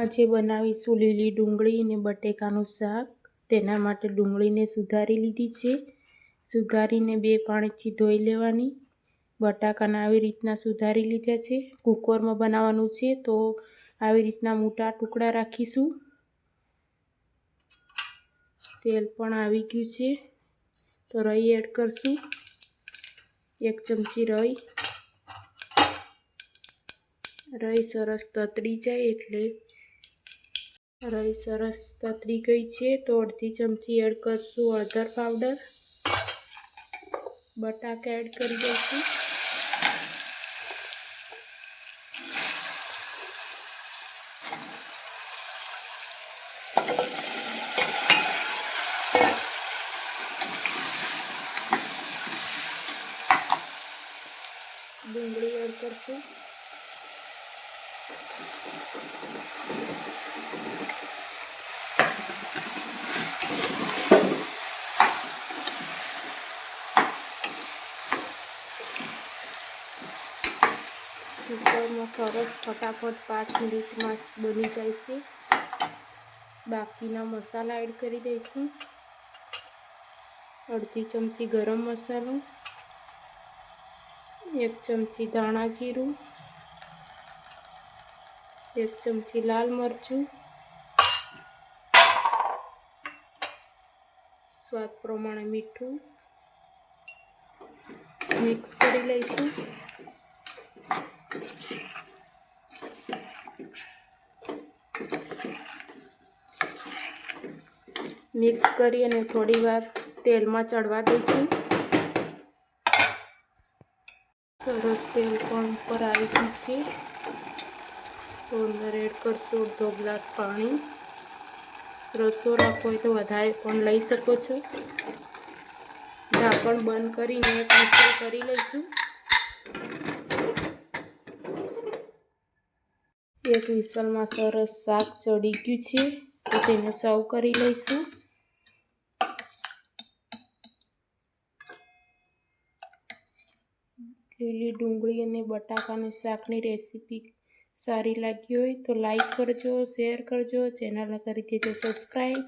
આજે બનાવીશું લીલી ડુંગળી અને બટેકાનું શાક. તેના માટે ડુંગળીને સુધારી લીધી છે. સુધારીને બે પાણીથી ધોઈ લેવાની. બટાકાને આવી રીતના સુધારી લીધા છે. કુકરમાં બનાવવાનું છે તો આવી રીતના મોટા ટુકડા રાખીશું. તેલ પણ આવી ગયું છે. તો રઈ એડ કરશું. એક ચમચી રઈ. રઈ સરસ તતડી જાય એટલે રઈ સરસ તતરી ગઈ છે તો અડધી ચમચી એડ કરશું હળદર પાવડર બટાકા એડ કરી દઈશું ડુંગળી એડ કરશું કુકરમાં સરસ ફટાફટ પાંચ મિનિટમાં બની જાય છે. બાકીના મસાલા એડ કરી દઈશું. અડધી ચમચી ગરમ મસાલો, એક ચમચી ધાણા જીરું, એક ચમચી લાલ મરચું. સ્વાદ પ્રમાણે મીઠું મિક્સ કરી લઈશું. મિક્સ કરી અને થોડીવાર તેલમાં ચડવા દઈશું. સરસ તેલ પણ ઉપર આવી ગયું છે. તો અંદર એડ કરશું અડધો ગ્લાસ પાણી. રસો રાખવો હોય તો વધારે પણ લઈ શકો છો. ઢાંકણ બંધ કરીને એક વિસલ કરી લઈશું. એક વિસલમાં સરસ શાક ચડી ગયું છે. તો તેને સર્વ કરી લઈશું. લીલી ડુંગળી અને બટાકાનું શાકની રેસીપી સારી લાગી હોય તો લાઈક કરજો શેર કરજો. ચેનલ કરી દેજો સબસ્ક્રાઈબ